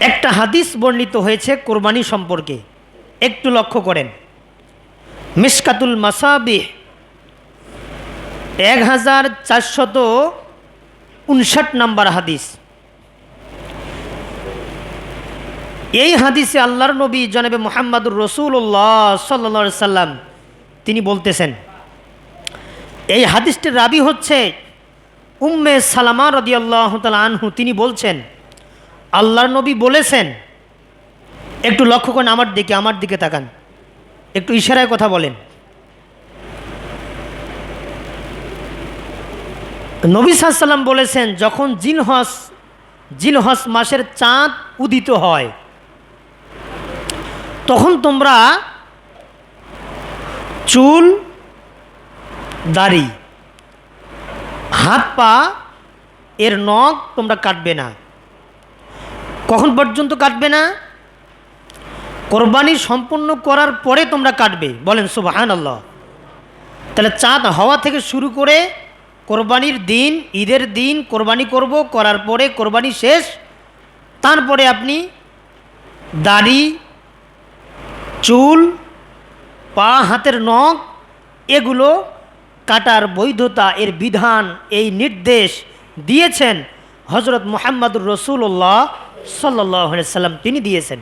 একটা হাদিস বর্ণিত হয়েছে কোরবানি সম্পর্কে। একটু লক্ষ্য করেন। মিসকাতুল মাসাবি এক হাজার চারশত উনষাট নাম্বার হাদিস। এই হাদিসে আল্লাহর নবী জনাবে মোহাম্মদুর রসুল্লাহ সাল্লা সাল্লাম তিনি বলতেছেন, এই হাদিসটির রাবি হচ্ছে উম্মে সালামা রদিয়াল্লাহ তাল আনহু। তিনি বলছেন আল্লাহর নবী বলেছেন, একটু লক্ষ্য করেন আমার দিকে আমার দিকে তাকান। একটু ইশারায় কথা বলেন। নবী সাল্লাম বলেছেন, যখন জিলহস জিলহস মাসের চাঁদ উদিত হয়, তখন তোমরা চুল, দাড়ি হাত পা এর নখ তোমরা কাটবে না। কখন পর্যন্ত কাটবে না? কোরবানি সম্পূর্ণ করার পরে তোমরা কাটবে। বলেন সুবাহান আল্লাহ তাহলে চাঁদ হওয়া থেকে শুরু করে কোরবানির দিন, ঈদের দিন কোরবানি করব, করার পরে কোরবানি শেষ। তারপরে আপনি দাড়ি, চুল, পা, হাতের নখ, এগুলো কাটার বৈধতা এর বিধান, এই নির্দেশ দিয়েছেন হজরত মোহাম্মদুর রসুল্লাহ সাল্লাম তিনি দিয়েছেন।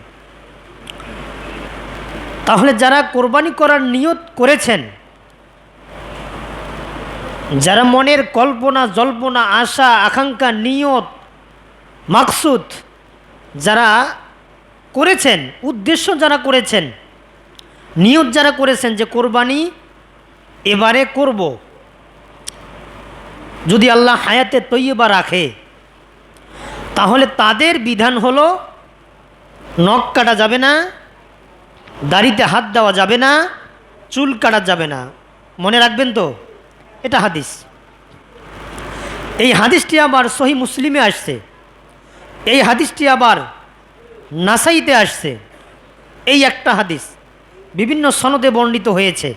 তাহলে যারা কোরবানি করার নিয়ত করেছেন, যারা মনের কল্পনা, জল্পনা, আশা, আকাঙ্ক্ষা, নিয়ত, মাকসুদ যারা করেছেন, উদ্দেশ্য যারা করেছেন, নিয়ত যারা করেছেন যে কোরবানি এবারে করব। যদি আল্লাহ হায়াতে তৈবা রাখে তাহলে তাদের বিধান হলো, নখ কাটা যাবে না, দাড়িতে হাত দেওয়া যাবে না, চুল কাটা যাবে না। মনে রাখবেন তো, এটা হাদিস। এই হাদিসটি আবার সহি মুসলিমে আসছে। এই হাদিসটি আবার নাসাইতে আসছে। এই একটা হাদিস। বিভিন্ন সনদে বর্ণিত হয়েছে।